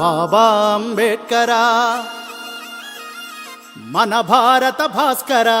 బాబా అంబేడ్కరా మన భారత భాస్కరా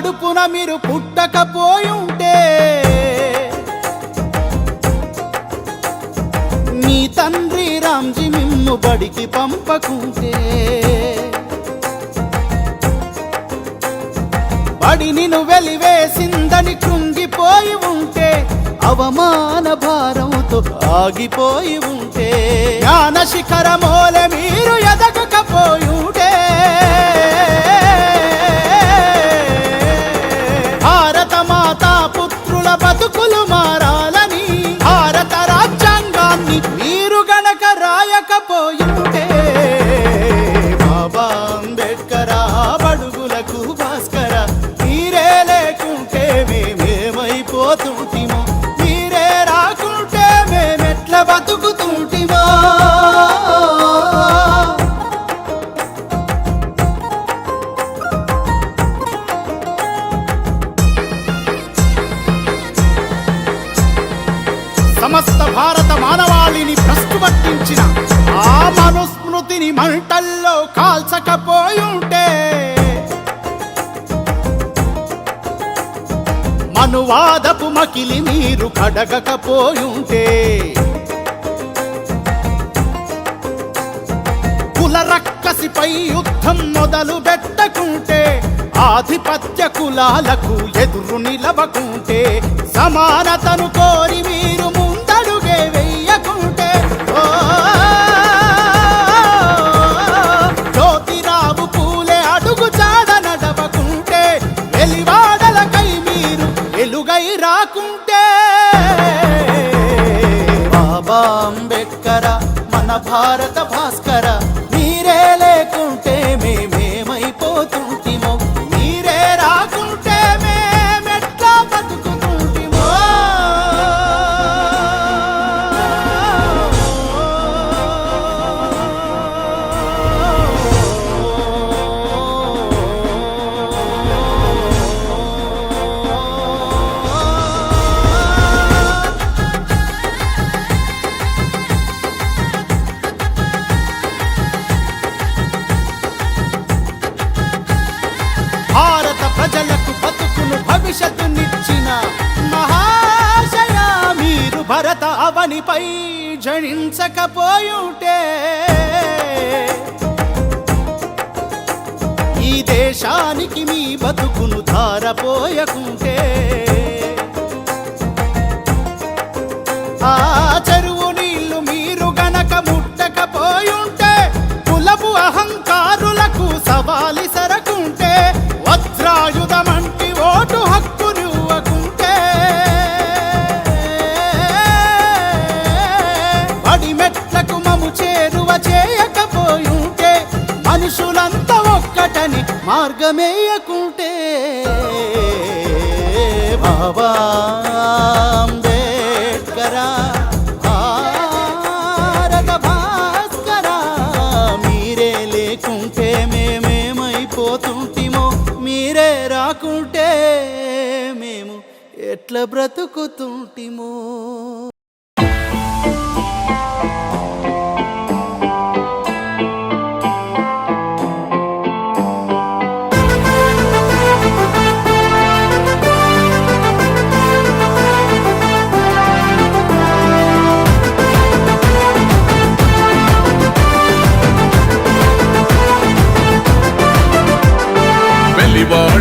కడుపున మీరు పుట్టకపోయుంటే మీ తండ్రి రామ్జీ మిమ్ము బడికి పంపకుంటే బడి నిన్ను వెలివేసిందని కృంగిపోయి ఉంటే అవమాన భారంతో ఆగిపోయి ఉంటే జ్ఞాన శిఖరమోలే మీరు ఎదగకపోయుంటే భారత మానవాళిని ప్రస్తుపట్టించిన ఆ మనుస్మృతిని మంటల్లో కాల్చకపోయుంటే మనువాదపు మకిలి మీరు కడగకపోయుంటే కుల రక్కసిపై యుద్ధం మొదలు పెట్టకుంటే ఆధిపత్య కులాలకు ఎదురు నిలవకుంటే సమానతను కోరి మీరు మన భారత భాష భరత అవనిపై జనించకపోయుంటే. ఈ దేశానికి మీ బతుకును ధారపోయకుంటే. ఆచరు మార్గమేయకుంటే బాబా అంబేద్కర్ భారత భాస్కరా మీరే లేకుంటే మేమేమైపోతుంటిమో మీరే రాకుంటే మేము ఎట్లా బ్రతుకుతుంటిమో.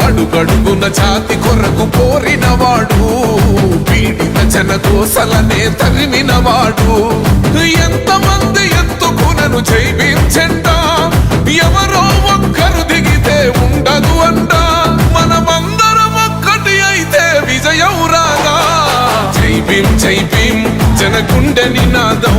అడుగడుగున జాతి కొరకు కోరినవాడు పీడిత జన కోసలనే తరిమినవాడు. ఎంతమంది ఎత్తుకునను జైవించంట ఎవరో ఒక్కరు దిగితే ఉండదు అంట. మనమందరం ఒక్కటి అయితే విజయం రాగా జై భీం జై భీం జనగుండె నినాదం.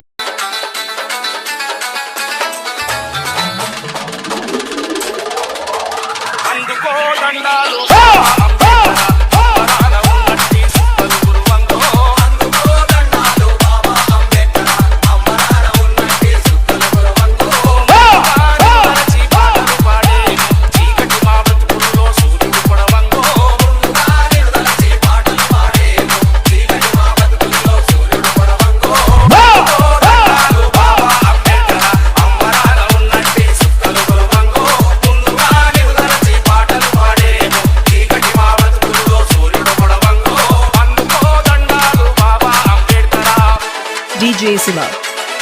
J. Siva.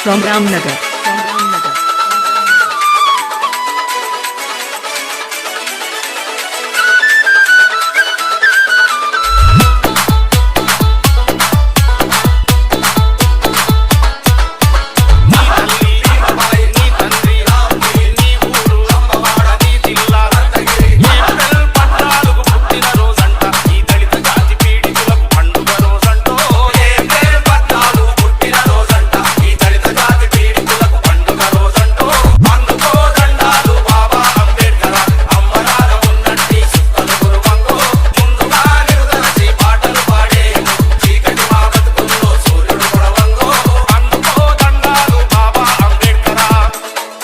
From Ramnagar.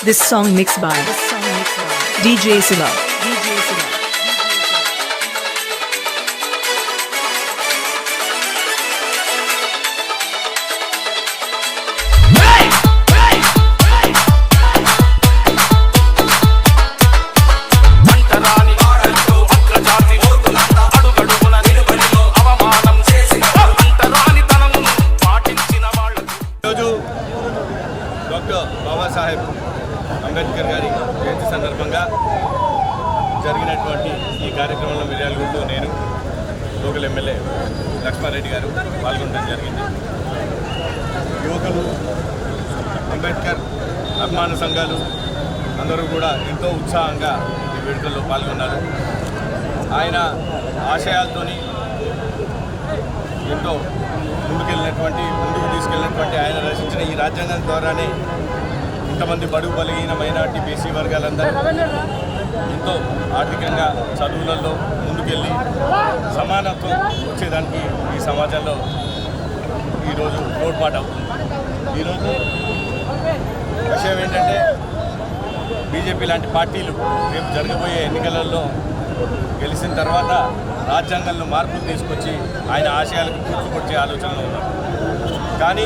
This song mixed by DJ Siva. Lakshma Reddy గారు పాల్గొనడం జరిగింది. యువకులు అంబేద్కర్ అభిమాన సంఘాలు అందరూ కూడా ఎంతో ఉత్సాహంగా ఈ వేడుకల్లో పాల్గొన్నారు. ఆయన ఆశయాలతోని ఎంతో ముందుకెళ్ళినటువంటి ముందుకు తీసుకెళ్ళినటువంటి ఆయన రచించిన ఈ రాజ్యాంగం ద్వారానే ఇంతమంది బడుగు బలహీన మైనార్టీ బీసీ వర్గాలందరూ ఎంతో ఆర్థికంగా చదువులలో ముందుకెళ్ళి సమానత్వం వచ్చేదానికి ఈ సమాజంలో ఈరోజు తోడ్పాటు అవుతుంది. ఈరోజు విషయం ఏంటంటే బీజేపీ లాంటి పార్టీలు రేపు జరగబోయే ఎన్నికలలో గెలిచిన తర్వాత రాజ్యాంగంలో మార్పులు తీసుకొచ్చి ఆయన ఆశయాలకు పూర్తికొచ్చే ఆలోచనలో ఉన్నారు. కానీ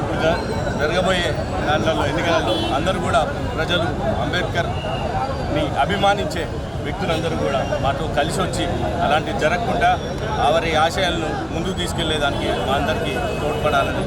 ఇప్పుడు జరగబోయే దానిలో ఎన్నికలలో అందరూ కూడా ప్రజలు అంబేద్కర్ మీ అభిమానించే వ్యక్తులందరూ కూడా మాతో కలిసి వచ్చి అలాంటివి జరగకుండా వారి ఆశయాలను ముందుకు తీసుకెళ్ళేదానికి మా అందరికీ తోడ్పడాలని